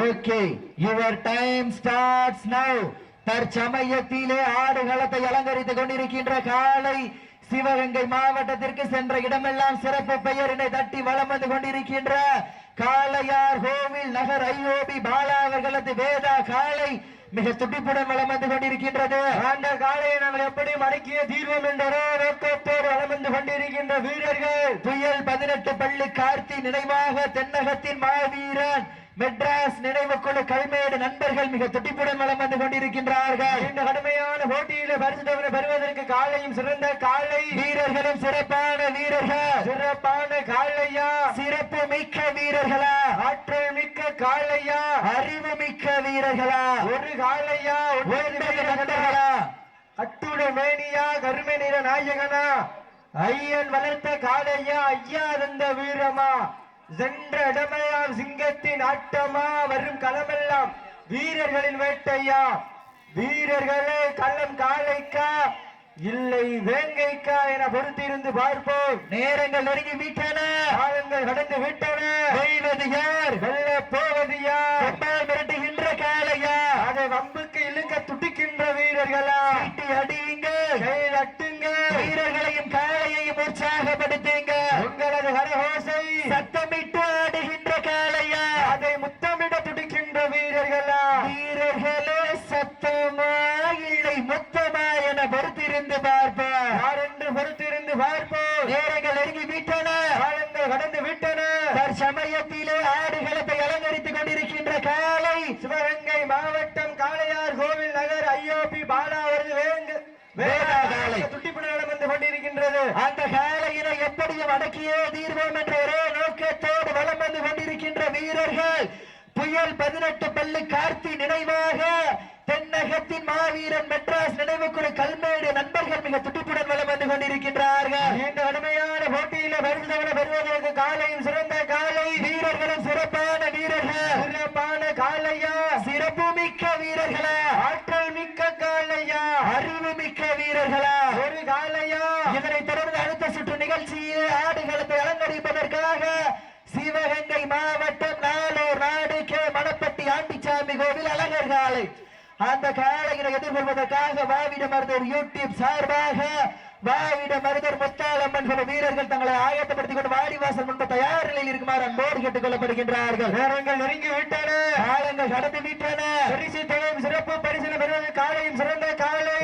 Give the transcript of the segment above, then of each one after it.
Okay your time starts now தற்சமயத்திலே ஆடுகளத்தை அலங்கரித்துக் கொண்டிருக்கின்ற காலை சிவகங்கை மாவட்டத்திற்கு சென்ற இடமெல்லாம் சிறப்பு பெயரினை தட்டி வளம் வந்து கொண்டிருக்கின்ற காளையார் கோவில் நகர் ஐஓபி பாலா அவர்களது வேதா காளை மிக துடிப்புடன் வளம் வந்து கொண்டிருக்கின்றது. அந்த காளையை நாங்கள் எப்படி மடக்கிய தீர்வோம் என்ற வளம் நோக்கத்தோடு வந்து கொண்டிருக்கின்ற வீரர்கள். புயல் பதினெட்டு பள்ளி கார்த்தி நினைவாக தென்னகத்தின் மாவீரன் மெட்ராஸ் நினைவு குழு கல்மேடு நண்பர்கள் மிக துடிப்புடன் வலம் வந்து கொண்டிருக்கின்றார்கள். இந்த கடுமையான போட்டியில பரிசு தொகை பெறுவதற்கு காலையும் சிறந்த காலை. வீரர்களும் சிறப்பான வீரர்கள். சிறப்பான காளையா சிறப்பு மிக்க வீரர்களா? ஆற்றல் மிக்க காளையா அறிவு மிக்க வீரர்களா? ஒரு காளையா ஒன்பது நண்பர்களா? அட்டுட மேனியா கருமை நிற நாயகனா? ஐயன் வளர்த்த காளையா ஐயா தந்த வீரமா? சென்ற இடமெல்லாம் சிங்கத்தின் ஆட்டமா வரும் களமெல்லாம் வீரர்களின் வேட்டையா? வீரர்களே கள்ளம் காளைக்கா? இல்லை வேங்கைக்கா என பொறுத்திருந்து பார்ப்போம். நேரங்கள் நெருங்கி விட்டன. காலங்கள் கடந்து விட்டன. வெய்வது யார்? வெல்ல போவது யார்? மிரட்டுகின்ற காளையா? அதை வம்புக்கு இழுக்க துடிக்கின்ற வீரர்களா? வீட்டி அடியுங்க. கையில் அட்டுங்க. வீரர்களையும் காளையையும் உற்சாகப்படுத்துங்க. உங்களது கரகோசை சத்தமிட்டு பொறுத்திருந்து பார்ப்போம். யார் என்று பொறுத்திருந்து பார்ப்போம். நேரங்கள் நெருங்கி விட்டன. காலங்கள் கடந்து விட்டன. தற்சமயத்திலே ஆடுகளத்தை அலங்கரித்துக் கொண்டிருக்கின்ற காலை. சிவகங்கை மாவட்டம் காளையார் கோவில் நகர் ஐயோபி பாலா அவரது வேங்கு வேதா காளை. துட்டிப்புடன் வந்து கொண்டிருக்கின்றது. அந்த காளையினை எப்படியும் அடக்கியே தீர்வோம் என்ற ஒரே நோக்கத்தோடு வலம் வந்து கொண்டிருக்கின்ற வீரர்கள். புயல் பதினெட்டு பல்லு கார்த்தி நினைவாக தென்னகத்தின் மாவீரன் மெட்ராஸ் நினைவுக்குழு கல்மேடு நண்பர்கள் மிக துடிப்புடன் வலம் வந்து கொண்டிருக்கின்றார்கள். இந்த கடுமையான போட்டியில பரிசுகளை பெறுவதற்கு காலையும் சிறந்த காலை. வீரர்களும் சிறப்பான வீரர்கள். சிறப்பான காலையா? சிறப்பு மிக்க வீரர்களா ஆற்றல் மிக்க காலையா அறிவு மிக்க வீரர்களா ஒரு காலையா இதனை தொடர்ந்து அடுத்த சுற்று நிகழ்ச்சியில் ஆடுகளத்தை அலங்கரிப்பதற்காக சிவகங்கை மாவட்டம் நாளூர் நாடு கே மணப்பட்டி ஆண்டிச்சாமி கோவில் அழகர் காலை அந்த காலையினை எதிர்கொள்வதற்காக வாவிட மருதர் யூடியூப் சார்பாக வாவிட மருதர் முத்தாளம்மன் சில வீரர்கள் தங்களை ஆயத்தப்படுத்திக் கொண்டு வாடிவாசல் முன்பு தயார் நிலையில் இருக்குமாறு அன்போடு கேட்டுக் கொள்ளப்படுகின்றார்கள். நேரங்கள் நெருங்கி விட்டன. காலங்கள் கடந்து விட்டன பரிசு சிறப்பு பரிசினை பெறுவது காலையும் சிறந்த காலை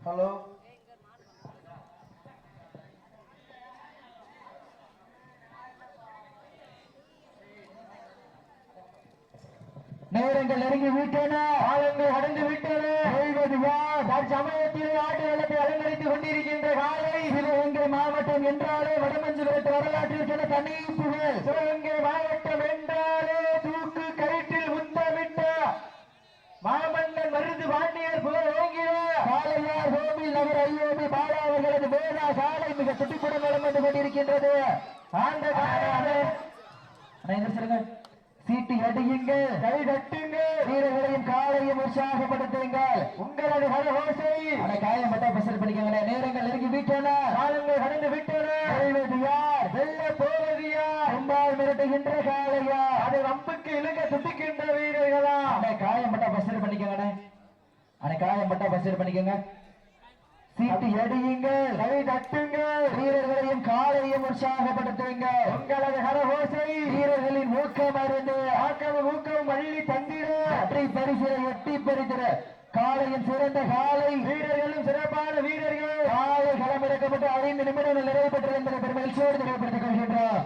ஹலோ நேரங்கள் நெருங்கி விட்டன. காலங்கள் கடந்து விட்டன. செய்வது யார் தற்சமயத்தில் அலங்கரித்துக் கொண்டிருக்கின்ற காலை சிவகங்கை மாவட்டம் என்றாலே வடமஞ்சு விரட்டு வரலாற்றிற்கென தனி புகழ். சிவகங்கை மாவட்டம் என்றாலே தூக்கு கயிற்றில் முத்தமிட்ட மாமன்னன் மருது பாண்டியர் புகழ் ஓங்கிய காளையார் கோவில் நகர் ஐயோபி பாலா அவர்களது வேதா சாலை மிக துட்டிப்புடன் வளம் வந்து கொண்டிருக்கின்றது. ஆண்ட காலையாக சீட்டு அடியுங்கள் கை தட்டுங்க. வீரர்களையும் காலையும் உற்சாகப்படுத்துங்கள் உங்களது ஹரஹோசை அந்த காயம் மட்டும் பசல் பண்ணிக்கங்க நேரங்கள் நெருங்கி விட்டன. காலங்கள் கடந்து விட்டன. வெல்வது யார்? வெல்ல போவது யார்? அம்பால் மிரட்டுகின்ற காலையா அதை வம்புக்கு இழுக்க துடிக்கின்ற வீரர்களா? அந்த காயம் மட்டும் பசல் பண்ணிக்கங்க காயம் மட்டும் பசல் பண்ணிக்கங்க சீட்டு எடியுங்கள். கை தட்டுங்கள். வீரர்களையும் காலையும் உற்சாகப்படுத்துங்க உங்களது கரகோசை. வீரர்களின் ஊக்கம் அருந்து ஆக்கம் ஊக்கம் வள்ளி தந்திர வெற்றி பரிசிலை எட்டி பறித்திட. காளையின் சிறந்த காலை. வீரர்களும் சிறப்பான வீரர்கள். காலை களமிறக்கப்பட்டு ஐந்து நிமிடங்கள் நிறைவு பெற்றது என்பதை பெரும் மகிழ்ச்சியோடு தெரியப்படுத்திக் கொள்கின்றோம்.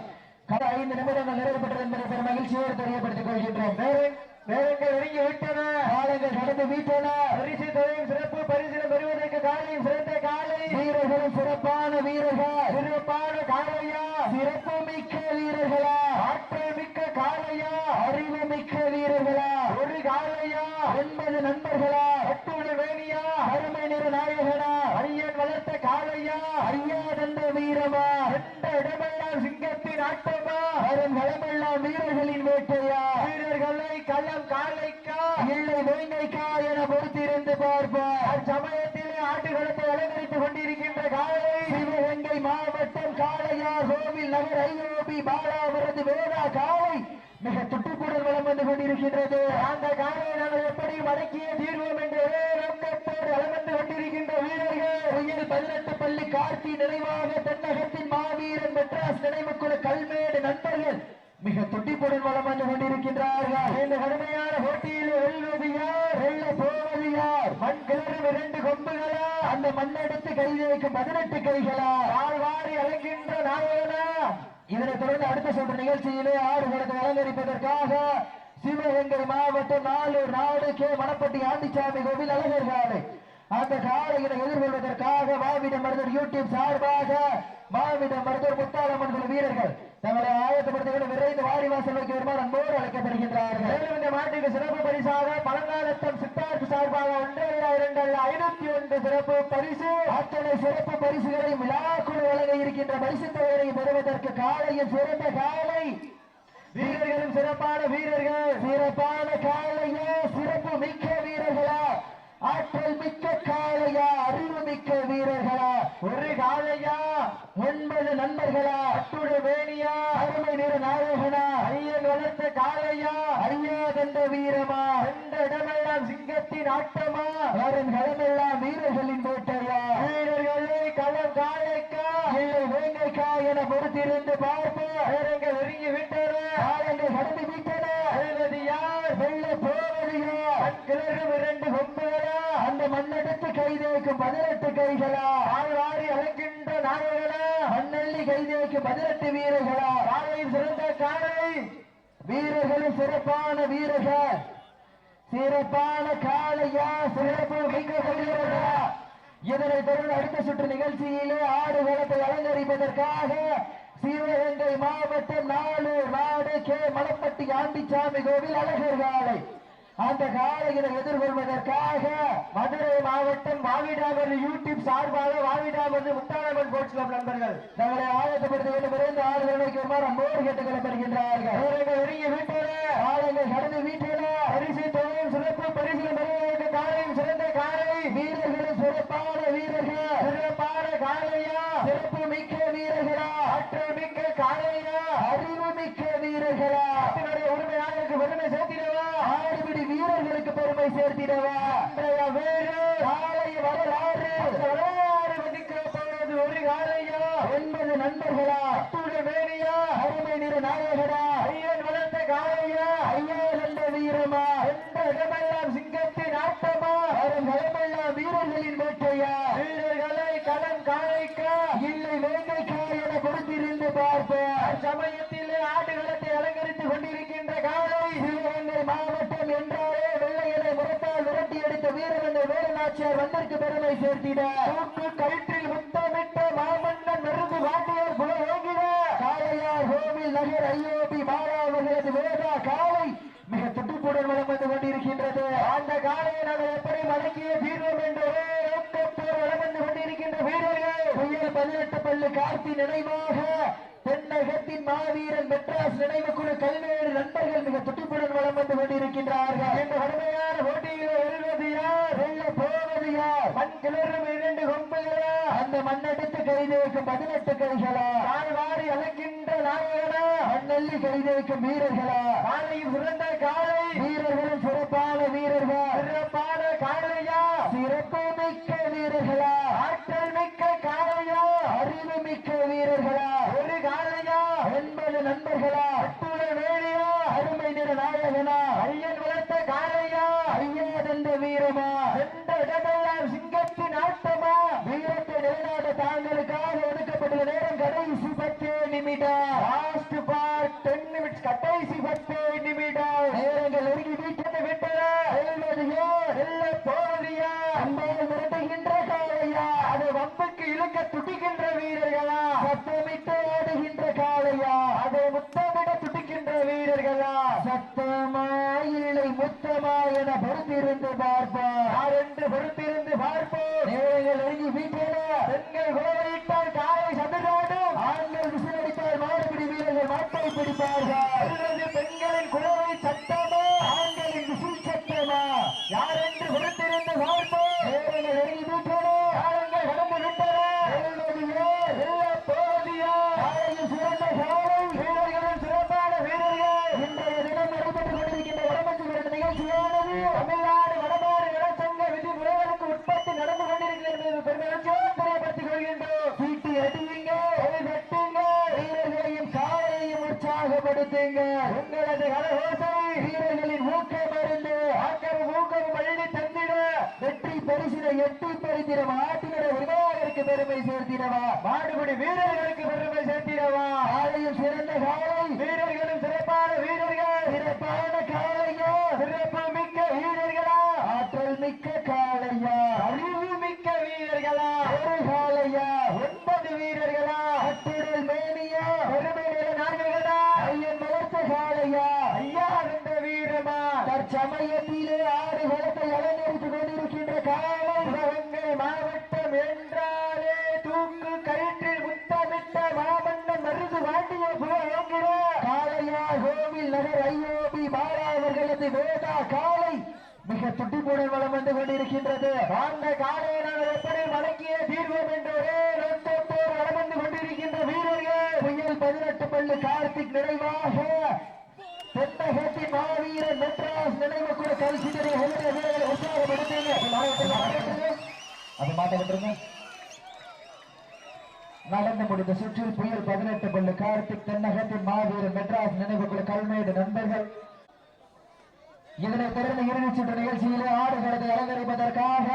ஐந்து நிமிடங்கள் நிறைவு பெற்றது என்பதை பெரும் மகிழ்ச்சியோடு தெரியப்படுத்திக் கொள்கின்றோம். நேரங்கள் நெருங்கி விட்டன. காலங்கள் கடந்து வீட்டன. பரிசு தொகையும் சிறப்பு பரிசில பெறுவதற்கு காலையும் சிறந்த காலை. வீரர்களும் சிறப்பான வீரர்கள். சிறப்பான காலையா? சிறப்பு மிக்க வீரர்களா? ஆற்றல் மிக்க காலையா? அறிவு மிக்க வீரர்களா? ஒரு காலையா? ஒன்பது நண்பர்களா? பட்டுடைய வேணியா? அருமை நிற நாயகனா அரியன் வளர்த்த காலையா? அறியாதந்த வீரமா? எந்த இடமெல்லாம் சிங்கத்தின் ஆட்டமா? வரும் களமெல்லாம் வீரர்களின் வேட்டையா? வீரர்களை களம் காலைக்கா? இல்லை வேங்கைக்கா என பொறுத்திருந்து பார்ப்பார் அச்சமயத்தில் ஆட்டுகளத்தை அலங்கரித்துக் கொண்டிருக்கின்ற காலை சிவகங்கை மாவட்டம் காளையார் கோவில் நகர் ஐயோபி பாலாவரது வேதா காலை மிக துட்டுப்புடன் வளம் வந்து கொண்டிருக்கின்றது. அந்த காலையை நாங்கள் எப்படி மடக்கிய தீர்வோம் என்ற ஒரே நோக்கத்தோடு வளம் வந்து கொண்டிருக்கின்ற வீரர்கள். உயிர் பதினெட்டு கார்த்தி நிறைவாக தென்னகத்தின் மாவீரன் மெட்ராஸ் நினைவுக்குழு கல்மேடு நண்பர்கள் மிக துட்டிப்புடன் வளம் வந்து கொண்டிருக்கின்றார்கள். இந்த கடுமையான போட்டியில் வெல்வது யார் வெல்ல போவது யார் மண் கிளறும் இரண்டு கொம்புகளா? அந்த மண்ணெடுத்து கை வைக்கும் பதினெட்டு கைகளா? வாழ்வாரி அழைக்கின்ற நாயகனா? இதனைத் தொடர்ந்து அடுத்த சொல்ற நிகழ்ச்சியிலே ஆடுகளத்தை அலங்கரிப்பதற்காக சிவகங்கை மாவட்டம் நாலு நாடு கே. மணப்பட்டி ஆண்டிச்சாமி கோவில் அழகர் அந்த காலையினை எதிர்கொள்வதற்காக மாவிட மருதர் யூடியூப் சார்பாக மாவிட மருதர் முத்தாளம்மன் குழு வீரர்கள். தங்களை ஆயத்தப்படுத்திக் விரைந்து வாரிவாசல் வைக்க வருமாறு அன்போடு அழைக்கப்படுகின்றார்கள். மேலும் இந்த சிறப்பு பரிசாக பழங்காலத்தம் சித்தார்த்து சார்பாக ஒன்றரை இரண்டு அல்ல ஐநூத்தி ஒன்று சிறப்பு பரிசு. அத்தனை சிறப்பு பரிசுகளை விழாக்குழு வழங்க இருக்கின்ற பரிசு தொகையை பெறுவதற்கு காலையில் சிறந்த காலை. வீரர்களும் சிறப்பான வீரர்கள். சிறப்பான காலையா சிறப்பு மிக்க மிக்க காளையா அறிவு மிக்க வீரர்களா? ஒரு காளையா ஒன்பது நண்பர்களா? அட்டுட வேணியா அருமை நிற நாயகனா? ஐயன் வளர்த்த காளையா? ஐயா தந்த வீரமா? எந்த இடமெல்லாம் சிங்கத்தின் ஆட்டமா? வரும் களமெல்லாம் வீரர்களின் வேட்டையா? வீரர்களே களம் காளைக்கா? இல்லை வேங்கைக்கா என பொறுத்திருந்து பார்ப்போம் வீரங்கள் நெருங்கி விட்டன? காலங்கள் கடந்து விட்டன? வெல்வது யார்? வெள்ள போவது யார் கிளறும் இரண்டு கொம்புகளா கைதேக்கும் பதினெட்டு கைகளா? ஆழ்வாரி அழைக்கின்ற நாயகனா மண்ணள்ளி கைதேக்கும் பதினெட்டு வீரர்களா? காலையில் சிறந்த காலை. வீரர்களும் சிறப்பான வீரர்கள். சிறப்பான காளையா? சிறப்பு வீரர்களா? இதனை தொடர்ந்து அடுத்த சுற்று நிகழ்ச்சியிலே ஆடு களத்தை அலங்கரிப்பதற்காக சிவகங்கை மாவட்டம் நாலூர் நாடு கே. மலப்பட்டி ஆண்டிச்சாமி கோவில் அழகர் காலை அந்த காலையினை எதிர்கொள்வதற்காக மதுரை மாவட்டம் வாவிடாமது யூடியூப் சார்பாக வாவிடாமது முத்தாளம்மன் கோட்ஸ் கிளப் நண்பர்கள் தங்களை ஆயத்தப்படுத்த வேண்டும். விரைந்து ஆளுநர்களுக்கு வருமாறு அன்போடு கேட்டுக் கொள்ளப்படுகின்றார்கள் ஒருங்க வீட்டிலே வீட்டில கடந்து வீட்டிலே பரிசு தொகையும் சிறப்பு பரிசு பெறுவதற்கு காலையும் சிறந்த காலை வீரர்களும் சிறப்பான வீரர்கள் சிறப்பான காலையா சிறப்பு மிக்க வீரர்களா ஆற்றல் மிக்க காலையா அறிவு மிக்க வீரர்களா நாட்டினுடைய உரிமையாளருக்கு பெருமை சேர்த்திடவா ஆடுபிடி வீரர்களுக்கு பெருமை சேர்த்திடவா? வேறு காலை வரலாறு. வரலாறு மதிக்க போவது ஒரு காலையா? ஒன்பது நண்பர்களா? அத்துடைய வேணியா அருமை நிற நாயகனா ஐயன் வளர்த்த காலையா? ஐயா கண்ட வீரமா? எந்த இடமெல்லாம் சிங்கத்தின் ஆட்டமா வரும் களமெல்லாம் வீரர்களின் வேட்டையா? வீரர்களை களம் காலைக்கா? இல்லை வேங்கைக்கா என கொடுத்திருந்து பார்ப்போம். சமயத்திலே வீரவந்த வேலுநாச்சியார் வந்தற்கு பெருமை சேர்த்திட. கயிற்றில் முத்தமிட்ட மாமன்னன் மெருகு வாட்டியர் குலயோகிட காளையார் கோவில் நகர் ஐயோபி மாறாவர்களது வேதா காலை மிக துட்டுப்புடன் வளம் வந்து கொண்டிருக்கின்றது. அந்த காலையை நாங்கள் எப்படி மடக்கிய தீர்வோம் என்ற வளம் வந்து கொண்டிருக்கின்ற வீரர்கள். புயல் பதினெட்டு பள்ளி கார்த்தி நினைவாக தென்னகத்தின் மாவீரன் மெட்ராஸ் நினைவு குழு கல்வேறு நண்பர்கள் மிக துட்டுப்புடன் வளம் வந்து கொண்டிருக்கின்றார்கள். இந்த கடுமையான போட்டியில் வெல்வது யார் வெல்ல போவது யார்? மண் கிளறும் இரண்டு கொம்புகளா? அந்த மண்ணெடுத்து கைது வைக்கும் பதினெட்டு கைகளா? நாள் வாரி அழைக்கின்ற நாயகனா? மண்ணள்ளி கைது வைக்கும் வீரர்களா? காலையும் சிறந்த காலை வீரர்களும் சிறப்பான வீரர்கள் சிறப்பான காலையா சிறப்பு மிக்க வீரர்களா ஆற்றல் மிக்க காலையா அறிவு மிக்க வீரர்களா ஒரு காலையா ஒன்பது நண்பர்களா அட்டுட வேலையா அருமை நிற நாயகனா ஐயன் வளர்த்த காலையா வீரமா எந்த இடமெல்லாம் சிங்கத்தின் ஆட்டமா வீரத்தை நிலைநாட்ட தாங்களுக்காக ஒதுக்கப்பட்டுள்ள நேரம் கடைசி நிமிடம் லாஸ்ட் பார்ட் டென் நிமிட்ஸ் கடைசி பத்து நிமிடம். நேரங்கள் நெருங்கி வீட்டை யார்? செல்ல போவதியா அம்பையில் மிரட்டுகின்ற காளையா? அது வம்புக்கு இழுக்க துடிக்கின்ற வீரர்களா? சத்தமிட்டு ஆடுகின்ற காளையா? அதை முத்தமிட துடிக்கின்ற வீரர்களா? சத்தமா இல்லை முத்தமா என பொறுத்திருந்து பார்ப்போம். யார் என்று பொறுத்திருந்து பிடிப்பார்கள் பறித்திட மாட்டினர விநாயகருக்கு பெருமை சேர்த்திடவா. மாடுபிடி வீரர்களுக்கு பெருமை சேர்த்திடவா. காலையும் சிறந்த காலை வீரர்களும் சிறப்பான வீரர்கள் சிறப்பான காளையா சிறப்பு மிக்க வீரர்களா ஆற்றல் மிக்க காளையா அறிவு மிக்க வீரர்களா ஒரு காளையா ஒன்பது வீரர்களா அட்டுடல் மேனியா பெருமை நாடுகளா ஐயன் வளர்த்த காளையா ஐயா என்ற வீரமா தற்சமயத்திலே ஆறு குளத்தை அலங்கரித்து கொண்டிருக்கின்ற காலை மாவட்டம் என்றாலே தூக்கு கயிற்றில் முத்தமிட்ட மாமன்னன் மருந்து வாண்டிய புகழ் காளையா கோவில் நகர் ஐயோபி பாலா அவர்களது வேதா காலை மிக துட்டிப்புடன் வளம் வந்து கொண்டிருக்கின்றது. அந்த காலையை நாங்கள் எப்படி வழங்கிய தீர்வம் என்று ஒரே நோக்கத்தோடு வளம் வந்து கொண்டிருக்கின்ற வீரர்கள் புயல் பதினெட்டு பள்ளி கார்த்திக் நினைவாக தென்னகத்தி மாவீரன் மெட்ராஸ் நினைவு கூட கல்சிதறி வீரர்களை உற்சாகப்படுத்துங்க அது மாட்ட விட்டுருங்க நடந்து முடிந்த சுற்றில் புயல் பதினெட்டு பள்ளி கார்த்திக் தென்னகத்தின் மாவீரன் மெட்ராஸ் நினைவுக்குழு கல்மேடு நண்பர்கள் இதனை தொடர்ந்து இறுதிச் சுற்று நிகழ்ச்சியிலே ஆடுகளது அலங்கரிப்பதற்காக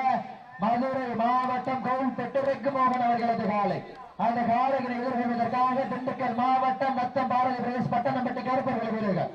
மதுரை மாவட்டம் கோவில்பட்டு ரெக்குமோகன் அவர்களது காலை அந்த காலைகளை எதிர்கொள்வதற்காக திண்டுக்கல் மாவட்டம் மத்தம் பாரதி பிரதேஷ் பட்டணம்பட்டி கருப்பர்கள் வீரர்கள்.